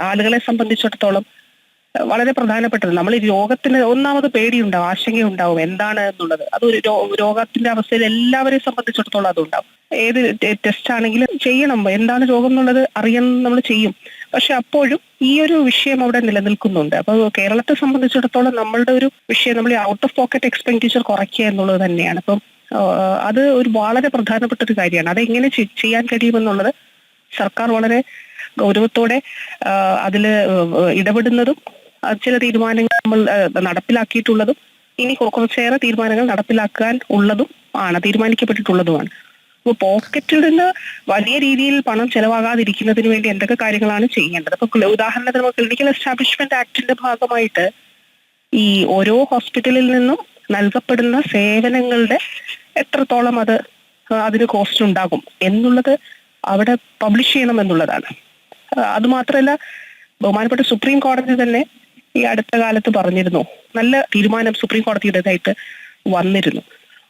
ആളുകളെ സംബന്ധിച്ചിടത്തോളം വളരെ പ്രധാനപ്പെട്ടത്. നമ്മൾ ഈ രോഗത്തിന് ഒന്നാമത് പേടിയുണ്ടാവും ആശങ്കയുണ്ടാവും എന്താണ് എന്നുള്ളത്. അത് ഒരു രോഗത്തിന്റെ അവസ്ഥയിൽ എല്ലാവരെയും സംബന്ധിച്ചിടത്തോളം അതുണ്ടാവും. ഏത് ടെസ്റ്റ് ആണെങ്കിലും ചെയ്യണം. എന്താണ് രോഗം എന്നുള്ളത് അറിയാൻ നമ്മൾ ചെയ്യും. പക്ഷെ അപ്പോഴും ഈ ഒരു വിഷയം അവിടെ നിലനിൽക്കുന്നുണ്ട്. അപ്പോൾ കേരളത്തെ സംബന്ധിച്ചിടത്തോളം നമ്മളുടെ ഒരു വിഷയം നമ്മൾ ഔട്ട് ഓഫ് പോക്കറ്റ് എക്സ്പെൻഡിച്ചർ കുറയ്ക്കുക എന്നുള്ളത് തന്നെയാണ്. അപ്പം അത് ഒരു വളരെ പ്രധാനപ്പെട്ട ഒരു കാര്യമാണ്. അത് എങ്ങനെ ചെ- ചെയ്യാൻ കഴിയുമെന്നുള്ളത് സർക്കാർ വളരെ ഗൗരവത്തോടെ അതിൽ ഇടപെടുന്നതും ചില തീരുമാനങ്ങൾ നമ്മൾ നടപ്പിലാക്കിയിട്ടുള്ളതും ഇനി കുറ- കുറച്ചേറെ തീരുമാനങ്ങൾ നടപ്പിലാക്കാൻ ഉള്ളതും ആണ് തീരുമാനിക്കപ്പെട്ടിട്ടുള്ളതുമാണ്. അപ്പോൾ പോക്കറ്റിൽ നിന്ന് വലിയ രീതിയിൽ പണം ചെലവാകാതിരിക്കുന്നതിന് വേണ്ടി എന്തൊക്കെ കാര്യങ്ങളാണ് ചെയ്യേണ്ടത്? അപ്പൊ ഉദാഹരണത്തിന് നമ്മൾ ക്ലിനിക്കൽ എസ്റ്റാബ്ലിഷ്മെന്റ് ആക്ടിന്റെ ഭാഗമായിട്ട് ഈ ഓരോ ഹോസ്പിറ്റലിൽ നിന്നും നൽകപ്പെടുന്ന സേവനങ്ങളുടെ എത്രത്തോളം അത് അതിന് കോസ്റ്റ് ഉണ്ടാകും എന്നുള്ളത് അവിടെ പബ്ലിഷ് ചെയ്യണം എന്നുള്ളതാണ്. ആ, അത് മാത്രമല്ല ബഹുമാനപ്പെട്ട സുപ്രീം കോടതി തന്നെ ഈ അടുത്ത കാലത്ത് പറഞ്ഞിരുന്നു. നല്ല തീരുമാനം സുപ്രീം കോടതിയുടേതായിട്ട് വന്നിരുന്നു.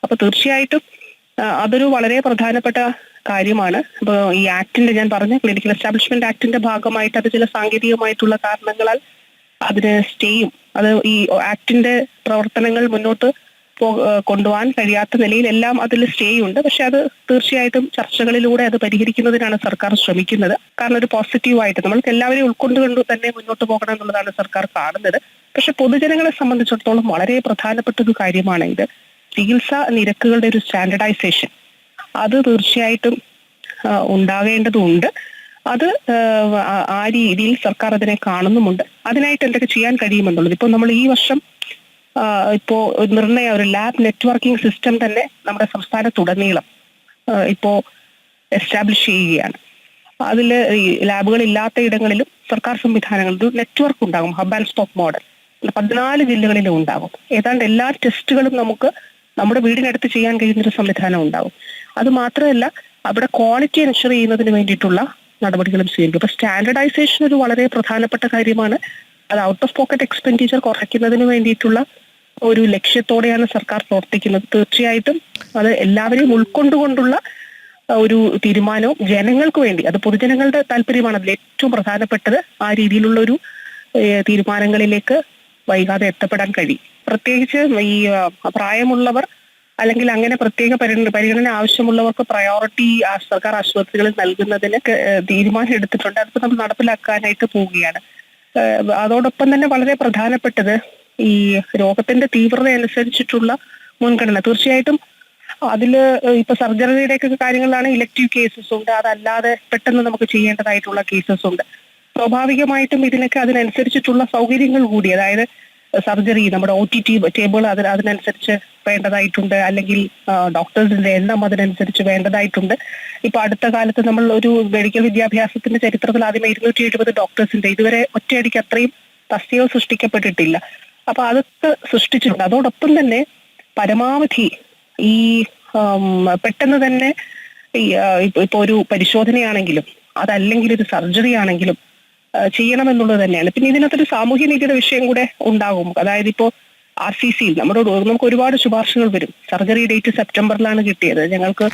അപ്പൊ തീർച്ചയായിട്ടും അതൊരു വളരെ പ്രധാനപ്പെട്ട കാര്യമാണ്. ഇപ്പൊ ഈ ആക്ടിന്റെ ഞാൻ പറഞ്ഞ ക്ലിനിക്കൽ എസ്റ്റാബ്ലിഷ്മെന്റ് ആക്ടിന്റെ ഭാഗമായിട്ട് അത് ചില സാങ്കേതികമായിട്ടുള്ള കാരണങ്ങളാൽ അതിന് സ്റ്റേയും അത് ഈ ആക്ടിന്റെ പ്രവർത്തനങ്ങൾ മുന്നോട്ട് കൊണ്ടുപോകാൻ കഴിയാത്ത നിലയിലെല്ലാം അതിൽ സ്റ്റേ ഉണ്ട്. പക്ഷെ അത് തീർച്ചയായിട്ടും ചർച്ചകളിലൂടെ അത് പരിഹരിക്കുന്നതിനാണ് സർക്കാർ ശ്രമിക്കുന്നത്. കാരണം ഒരു പോസിറ്റീവായിട്ട് നമ്മൾക്ക് എല്ലാവരെയും ഉൾക്കൊണ്ടുകൊണ്ട് തന്നെ മുന്നോട്ട് പോകണം എന്നുള്ളതാണ് സർക്കാർ കാണുന്നത്. പക്ഷെ പൊതുജനങ്ങളെ സംബന്ധിച്ചിടത്തോളം വളരെ പ്രധാനപ്പെട്ട ഒരു കാര്യമാണ് ഇത് ചികിത്സാ നിരക്കുകളുടെ ഒരു സ്റ്റാൻഡർഡൈസേഷൻ അത് തീർച്ചയായിട്ടും ഉണ്ടാകേണ്ടതുണ്ട്. അത് ആ, രീതിയിൽ സർക്കാർ അതിനെ കാണുന്നുമുണ്ട്. അതിനായിട്ട് എന്തൊക്കെ ചെയ്യാൻ കഴിയുമെന്നുള്ളത്. ഇപ്പോൾ നമ്മൾ ഈ വർഷം ഇപ്പോ നിർണയ ഒരു ലാബ് നെറ്റ്വർക്കിംഗ് സിസ്റ്റം തന്നെ നമ്മുടെ സംസ്ഥാനത്തുടനീളം ഇപ്പോ എസ്റ്റാബ്ലിഷ് ചെയ്യുകയാണ്. അതിൽ ലാബുകൾ ഇല്ലാത്ത ഇടങ്ങളിലും സർക്കാർ സംവിധാനങ്ങൾ ഒരു നെറ്റ്വർക്ക് ഉണ്ടാകും ഹബ് ആൻഡ് സ്റ്റോപ്പ് മോഡൽ പതിനാല് ജില്ലകളിലും ഉണ്ടാകും. ഏതാണ്ട് എല്ലാ ടെസ്റ്റുകളും നമുക്ക് നമ്മുടെ വീടിനടുത്ത് ചെയ്യാൻ കഴിയുന്ന ഒരു സംവിധാനം ഉണ്ടാകും. അത് മാത്രമല്ല അവിടെ ക്വാളിറ്റി എൻഷുർ ചെയ്യുന്നതിന് വേണ്ടിയിട്ടുള്ള നടപടികളും സ്വീകരിക്കും. അപ്പൊ സ്റ്റാൻഡർഡൈസേഷൻ ഒരു വളരെ പ്രധാനപ്പെട്ട കാര്യമാണ്. അത് ഔട്ട് ഓഫ് പോക്കറ്റ് എക്സ്പെൻഡിച്ചർ കുറയ്ക്കുന്നതിന് വേണ്ടിയിട്ടുള്ള ഒരു ലക്ഷ്യത്തോടെയാണ് സർക്കാർ പ്രവർത്തിക്കുന്നത്. തീർച്ചയായിട്ടും അത് എല്ലാവരെയും ഉൾക്കൊണ്ടുകൊണ്ടുള്ള ഒരു തീരുമാനവും ജനങ്ങൾക്ക് വേണ്ടി അത് പൊതുജനങ്ങളുടെ താല്പര്യമാണ് അതിൽ ഏറ്റവും പ്രധാനപ്പെട്ടത് ആ രീതിയിലുള്ള ഒരു തീരുമാനങ്ങളിലേക്ക് വൈകാതെ എത്തപ്പെടാൻ കഴിയും. പ്രത്യേകിച്ച് ഈ പ്രായമുള്ളവർ അല്ലെങ്കിൽ അങ്ങനെ പ്രത്യേക പരിഗണന ആവശ്യമുള്ളവർക്ക് പ്രയോറിറ്റി സർക്കാർ ആശുപത്രികളിൽ നൽകുന്നതിന് തീരുമാനം എടുത്തിട്ടുണ്ട്. അതിപ്പോൾ നമ്മൾ നടപ്പിലാക്കാനായിട്ട് പോവുകയാണ്. അതോടൊപ്പം തന്നെ വളരെ പ്രധാനപ്പെട്ടത് ഈ രോഗത്തിന്റെ തീവ്രത അനുസരിച്ചിട്ടുള്ള മുൻഗണന. തീർച്ചയായിട്ടും അതിൽ ഇപ്പൊ സർജറിയുടെ ഒക്കെ കാര്യങ്ങളിലാണ് ഇലക്ടീവ് കേസസ് ഉണ്ട്. അതല്ലാതെ പെട്ടെന്ന് നമുക്ക് ചെയ്യേണ്ടതായിട്ടുള്ള കേസസ് ഉണ്ട്. സ്വാഭാവികമായിട്ടും ഇതിനൊക്കെ അതിനനുസരിച്ചിട്ടുള്ള സൗകര്യങ്ങൾ കൂടി അതായത് സർജറി നമ്മുടെ ഒ ടി ടി ടേബിൾ അതിന് അതിനനുസരിച്ച് വേണ്ടതായിട്ടുണ്ട്. അല്ലെങ്കിൽ ഡോക്ടേഴ്സിന്റെ എണ്ണം അതിനനുസരിച്ച് വേണ്ടതായിട്ടുണ്ട്. ഇപ്പൊ അടുത്ത കാലത്ത് നമ്മൾ ഒരു മെഡിക്കൽ വിദ്യാഭ്യാസത്തിന്റെ ചരിത്രത്തിൽ ആദ്യം ഇരുന്നൂറ്റി എഴുപത് ഡോക്ടേഴ്സിന്റെ ഇതുവരെ ഒറ്റയടിക്ക് അത്രയും തസ്തിക സൃഷ്ടിക്കപ്പെട്ടിട്ടില്ല. അപ്പൊ അതൊക്കെ സൃഷ്ടിച്ചിട്ടുണ്ട്. അതോടൊപ്പം തന്നെ പരമാവധി ഈ പെട്ടെന്ന് തന്നെ ഇപ്പൊ ഒരു പരിശോധനയാണെങ്കിലും അതല്ലെങ്കിൽ ഒരു സർജറി ആണെങ്കിലും ചെയ്യണം ചെയ്യണമെന്നുള്ളത് തന്നെയാണ്. പിന്നെ ഇതിനകത്തൊരു സാമൂഹ്യ നീതിയുടെ വിഷയം കൂടെ ഉണ്ടാകും. അതായത് ഇപ്പോ ആർ സി സിയിൽ നമ്മുടെ നമുക്ക് ഒരുപാട് ശുപാർശകൾ വരും. സർജറി ഡേറ്റ് സെപ്റ്റംബറിലാണ് കിട്ടിയത്. ഞങ്ങൾക്ക്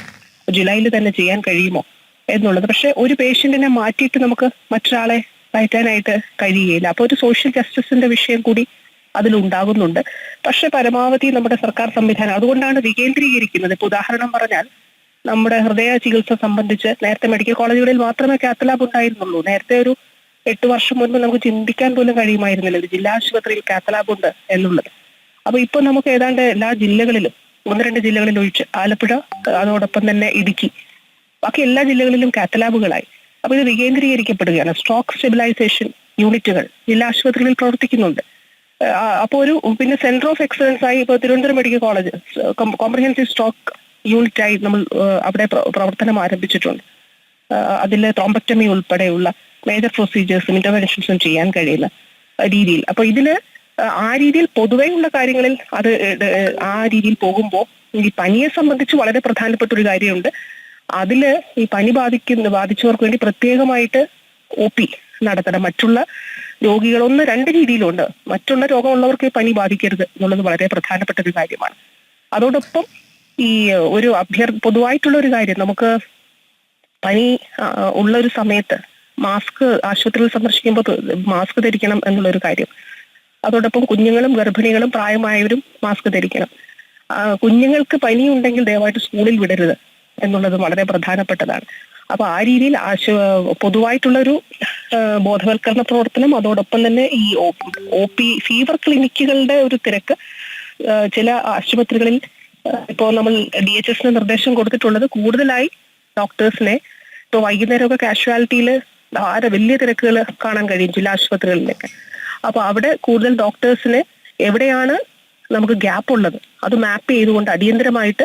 ജൂലൈയിൽ തന്നെ ചെയ്യാൻ കഴിയുമോ എന്നുള്ളത്. പക്ഷെ ഒരു പേഷ്യന്റിനെ മാറ്റിയിട്ട് നമുക്ക് മറ്റൊരാളെ കയറ്റാനായിട്ട് കഴിയുകയില്ല. അപ്പൊ ഒരു സോഷ്യൽ ജസ്റ്റിസിന്റെ വിഷയം കൂടി അതിലുണ്ടാകുന്നുണ്ട്. പക്ഷെ പരമാവധി നമ്മുടെ സർക്കാർ സംവിധാനം അതുകൊണ്ടാണ് വികേന്ദ്രീകരിക്കുന്നത്. ഇപ്പൊ ഉദാഹരണം പറഞ്ഞാൽ നമ്മുടെ ഹൃദയ ചികിത്സ സംബന്ധിച്ച് നേരത്തെ മെഡിക്കൽ കോളേജുകളിൽ മാത്രമേ കാത്തലാബ് ഉണ്ടായിരുന്നുള്ളൂ. നേരത്തെ ഒരു എട്ട് വർഷം മുൻപ് നമുക്ക് ചിന്തിക്കാൻ പോലും കഴിയുമായിരുന്നില്ല. ഒരു ജില്ലാ ആശുപത്രിയിൽ കാത്തലാബ് ഉണ്ട് എന്നുള്ളത്. അപ്പൊ ഇപ്പൊ നമുക്ക് ഏതാണ്ട് എല്ലാ ജില്ലകളിലും ഒന്ന് രണ്ട് ജില്ലകളിൽ ഒഴിച്ച് ആലപ്പുഴ അതോടൊപ്പം തന്നെ ഇടുക്കി ബാക്കി എല്ലാ ജില്ലകളിലും കാത്തലാബുകളായി അപ്പൊ ഇത് വികേന്ദ്രീകരിക്കപ്പെടുകയാണ്. സ്റ്റോക്ക് സ്റ്റെബിലൈസേഷൻ യൂണിറ്റുകൾ ജില്ലാ ആശുപത്രികളിൽ പ്രവർത്തിക്കുന്നുണ്ട്. അപ്പോൾ ഒരു പിന്നെ സെന്റർ ഓഫ് എക്സലൻസ് ആയി ഇപ്പോൾ Thiruvananthapuram medical college comprehensive stroke unit ആയി നമ്മൾ അവിടെ പ്രവർത്തനം ആരംഭിച്ചിട്ടുണ്ട്. അതിൽ ത്രോംബക്ടമി ഉൾപ്പെടെയുള്ള മേജർ പ്രൊസീജിയേഴ്സും ഇന്റർവെൻഷൻസും ചെയ്യാൻ കഴിയുന്ന രീതിയിൽ. അപ്പോൾ ഇതിന് ആ, രീതിയിൽ രീതിയിൽ പൊതുവെയുള്ള കാര്യങ്ങളിൽ അത് ആ രീതിയിൽ പോകുമ്പോൾ ഈ പനിയെ സംബന്ധിച്ച് വളരെ പ്രധാനപ്പെട്ട ഒരു കാര്യമുണ്ട്. അതിൽ ഈ പനി ബാധിക്കുന്ന ബാധിച്ചവർക്ക് വേണ്ടി പ്രത്യേകമായിട്ട് ഒ പി നടത്തണം. മറ്റുള്ള രോഗികൾ ഒന്ന് രണ്ട് രീതിയിലുണ്ട്. മറ്റുള്ള രോഗമുള്ളവർക്ക് പനി ബാധിക്കരുത് എന്നുള്ളത് വളരെ പ്രധാനപ്പെട്ട ഒരു കാര്യമാണ്. അതോടൊപ്പം ഈ ഒരു അഭ്യർ പൊതുവായിട്ടുള്ള ഒരു കാര്യം നമുക്ക് പനി ഉള്ള ഒരു സമയത്ത് മാസ്ക് ആശുപത്രിയിൽ സന്ദർശിക്കുമ്പോൾ മാസ്ക് ധരിക്കണം എന്നുള്ളൊരു കാര്യം. അതോടൊപ്പം കുഞ്ഞുങ്ങളും ഗർഭിണികളും പ്രായമായവരും മാസ്ക് ധരിക്കണം. കുഞ്ഞുങ്ങൾക്ക് പനിയുണ്ടെങ്കിൽ ദയവായിട്ട് സ്കൂളിൽ വിടരുത് എന്നുള്ളത് വളരെ പ്രധാനപ്പെട്ടതാണ്. അപ്പൊ ആ രീതിയിൽ ആശു പൊതുവായിട്ടുള്ള ഒരു ബോധവൽക്കരണ പ്രവർത്തനം അതോടൊപ്പം തന്നെ ഈ ഒ പി ഫീവർ ക്ലിനിക്കുകളുടെ ഒരു തിരക്ക് ചില ആശുപത്രികളിൽ ഇപ്പോൾ നമ്മൾ ഡി എച്ച് എസിന് നിർദ്ദേശം കൊടുത്തിട്ടുള്ളത് കൂടുതലായി ഡോക്ടേഴ്സിനെ ഇപ്പോൾ വൈകുന്നേരമൊക്കെ കാഷ്വാലിറ്റിയിൽ ആരെ വലിയ തിരക്കുകൾ കാണാൻ കഴിയും ചില ആശുപത്രികളിലൊക്കെ. അപ്പോൾ അവിടെ കൂടുതൽ ഡോക്ടേഴ്സിനെ എവിടെയാണ് നമുക്ക് ഗ്യാപ്പ് ഉള്ളത്? അത് മാപ്പ് ചെയ്തുകൊണ്ട് അടിയന്തരമായിട്ട്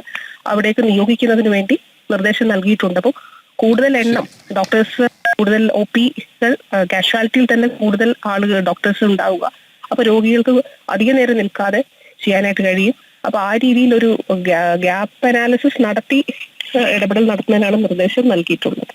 അവിടേക്ക് നിയോഗിക്കുന്നതിന് വേണ്ടി നിർദ്ദേശം നൽകിയിട്ടുണ്ട്. അപ്പോൾ കൂടുതൽ എണ്ണം ഡോക്ടേഴ്സ് കൂടുതൽ ഒ പി കാഷ്വാലിറ്റിയിൽ തന്നെ കൂടുതൽ ആളുകൾ ഡോക്ടേഴ്സ് ഉണ്ടാവുക. അപ്പൊ രോഗികൾക്ക് അധിക നേരം നിൽക്കാതെ ചെയ്യാനായിട്ട് കഴിയും. അപ്പൊ ആ രീതിയിൽ ഒരു ഗ്യാപ്പ് അനാലിസിസ് നടത്തി ഇടപെടൽ നടത്തുന്നതിനാണ് നിർദ്ദേശം നൽകിയിട്ടുള്ളത്.